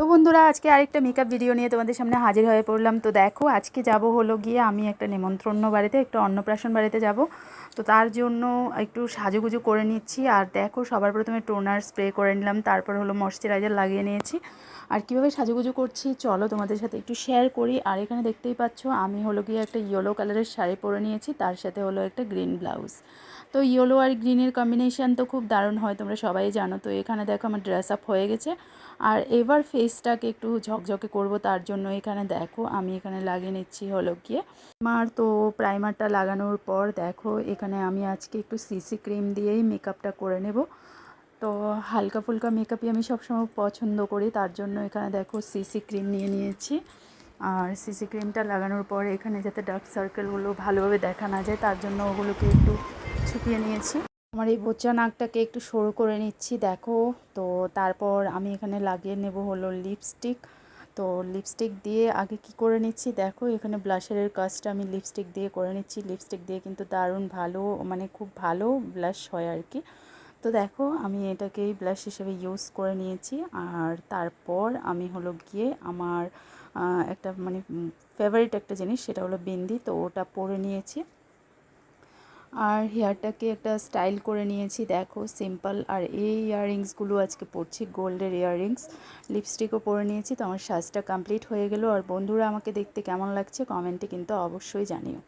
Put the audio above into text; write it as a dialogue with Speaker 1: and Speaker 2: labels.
Speaker 1: তো বন্ধুরা, আজকে আরেকটা মেকআপ ভিডিও নিয়ে তোমাদের সামনে হাজির হয়ে পড়লাম। তো দেখো, আজকে যাব হলো গিয়ে আমি একটা নেমন্ত্রণ বাড়িতে, একটা অন্নপ্রাশন বাড়িতে যাব। তো তার জন্য একটু সাজুগুজু করে নিচ্ছি। আর দেখো, সবার প্রথমে টোনার স্প্রে করে নিলাম, তারপর হলো ময়শ্চারাইজার লাগিয়ে নিয়েছি। আর কীভাবে সাজুগুজু করছি, চলো তোমাদের সাথে একটু শেয়ার করি। আর এখানে দেখতেই পাচ্ছ, আমি হলো গিয়ে একটা ইয়েলো কালারের শাড়ি পরে নিয়েছি, তার সাথে হলো একটা গ্রিন ব্লাউজ তো ইয়েলো আর গ্রিনের কম্বিনেশান তো খুব দারুণ হয়, তোমরা সবাই জানো। তো এখানে দেখো, আমার ড্রেস আপ হয়ে গেছে। আর এবার ফেসটাকে একটু ঝকঝকে করব, তার জন্য এখানে দেখো আমি এখানে লাগিয়ে নিচ্ছি হলো গিয়ে আমার তো প্রাইমারটা লাগানোর পর দেখো এখানে আমি আজকে একটু সিসি ক্রিম দিয়েই মেকআপটা করে নেব। তো হালকা ফুলকা মেকআপই আমি সবসময় পছন্দ করি, তার জন্য এখানে দেখো সিসি ক্রিম নিয়ে নিয়েছি। আর সিসি ক্রিমটা লাগানোর পর এখানে যাতে ডার্ক সার্কেলগুলো ভালোভাবে দেখা না যায়, তার জন্য ওগুলোকে একটু ছুপিয়ে নিয়েছি। আমার এই বোচা নাকটাকে একটু সরু করে নিচ্ছি, দেখো। তো তারপর আমি এখানে লাগিয়ে নেব হলো লিপস্টিক তো লিপস্টিক দিয়ে আগে কি করে নিচ্ছি, দেখো, এখানে ব্লাশারের কাজটা আমি লিপস্টিক দিয়ে করে নিচ্ছি। লিপস্টিক দিয়ে কিন্তু দারুণ ভালো মানে খুব ভালো ব্লাশ হয় আর কি। তো দেখো, আমি এটাকেই ব্লাশ হিসেবে ইউজ করে নিয়েছি। আর তারপর আমি হলো গিয়ে আমার একটা মানে ফেভারিট একটা জিনিস, সেটা হলো বিন্দি। তো ওটা পরে নিয়েছি। আর হেয়ারটাকে একটা স্টাইল করে নিয়েছি। দেখো, সিম্পল। আর এই ইয়াররিংসগুলো আজকে পরছি, গোল্ডের ইয়াররিংস। লিপস্টিকও পরে নিয়েছি, তো আমার সাজটা কমপ্লিট হয়ে গেল। আর বন্ধুরা, আমাকে দেখতে কেমন লাগছে কমেন্টে কিন্তু অবশ্যই জানিও।